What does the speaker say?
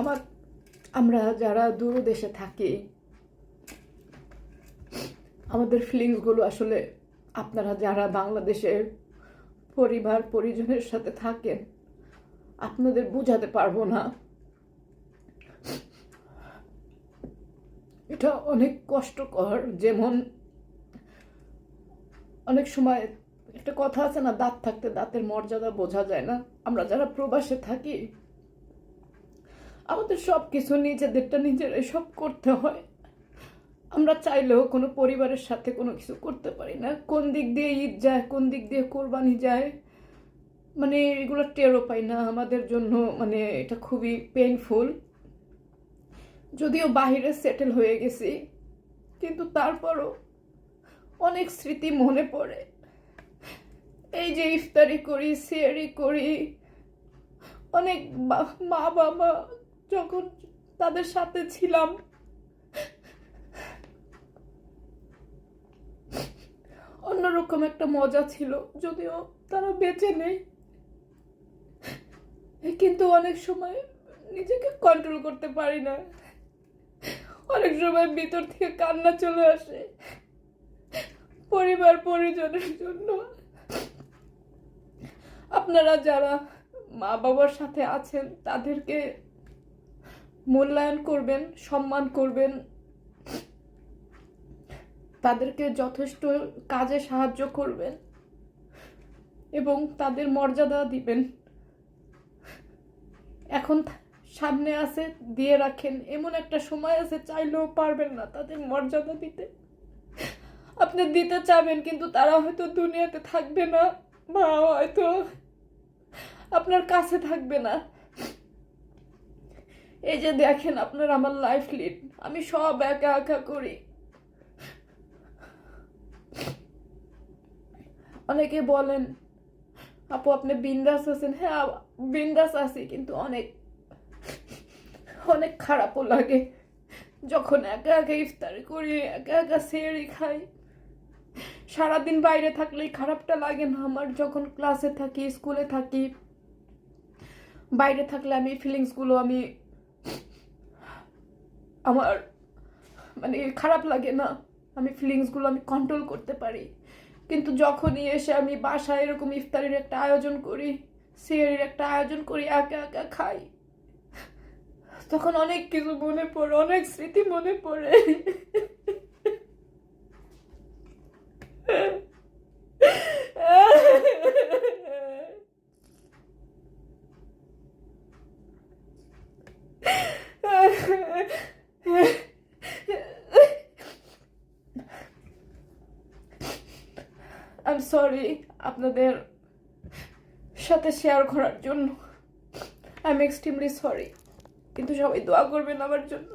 আমার, আমরা যারা দূর দেশে থাকি, আমাদের ফিলিংসগুলো আসলে আপনারা যারা বাংলাদেশের পরিবার, পরিজনের সাথে থাকেন, আপনাদের বোঝাতে পারব না। এটা অনেক কষ্টকর, যেমন অনেক সময় একটা কথা আছে না, দাঁত থাকতে দাঁতের মর্যাদা বোঝা যায় না। আমরা যারা প্রবাসে থাকি আমাদের সব কিছু নিজেদেরটা নিজেরাই সব করতে হয়। আমরা চাইলেও কোনো পরিবারের সাথে কোনো কিছু করতে পারি না। কোন দিক দিয়ে ঈদ যায়, কোন দিক দিয়ে কোরবানি যায় মানে এগুলো টেরও পাই না। আমাদের জন্য মানে এটা খুবই পেইনফুল যদিও বাহিরে সেটেল হয়ে গেছি, কিন্তু তারপরও অনেক স্মৃতি মনে পড়ে। এই যে ইফতারি করি, সিয়ারি করি, অনেক মা বাবা যখন তাদের সাথে ছিলাম। অন্যরকম একটা মজা ছিল, যদিও তারা বেঁচে নেই। কিন্তু অনেক সময় নিজেকে কন্ট্রোল করতে পারি না। অনেক সময় ভিতর থেকে কান্না চলে আসে। পরিবার, পরিজনের জন্য। আপনারা যারা মা বাবার সাথে আছেন, তাদেরকে মূল্যায়ন করবেন, সম্মান করবেন। তাদেরকে যথেষ্ট কাজে সাহায্য করবেন এবং তাদের মর্যাদা দিবেন। এখন সামনে আছে, দিয়ে রাখেন। এমন একটা সময় আছে, চাইলেও পারবেন না তাদের মর্যাদা দিতে। আপনি দিতে চাবেন, কিন্তু তারা হয়তো দুনিয়াতে থাকবে না, বা হয়তো আপনার কাছে থাকবে না। এই যে দেখেন আপনার আমার লাইফ লিড আমি সব একা একা করি। অনেকে বলেন, আপু, আপনি বিন্দাস আছেন? হ্যাঁ বিন্দাস আছি, কিন্তু অনেক অনেক খারাপও লাগে। যখন একা একা ইফতারি করি, একা একা সেরি খাই। সারাদিন বাইরে থাকলেই খারাপটা লাগে না আমার। যখন ক্লাসে থাকি স্কুলে থাকি, বাইরে থাকলে আমি ফিলিংসগুলো আমি আমার মানে খারাপ লাগে না। আমি ফিলিংসগুলো আমি কন্ট্রোল করতে পারি। কিন্তু যখনই এসে আমি বাসায় এরকম ইফতারির একটা আয়োজন করি সিয়ারির একটা আয়োজন করি, একা একা খাই, তখন অনেক কিছু মনে পড়ে, অনেক স্মৃতি মনে পড়ে। আই সরি আপনাদের সাথে শেয়ার করার জন্য। আই এম এক্সট্রিমলি সরি কিন্তু সবাই দোয়া করবেন আমার জন্য।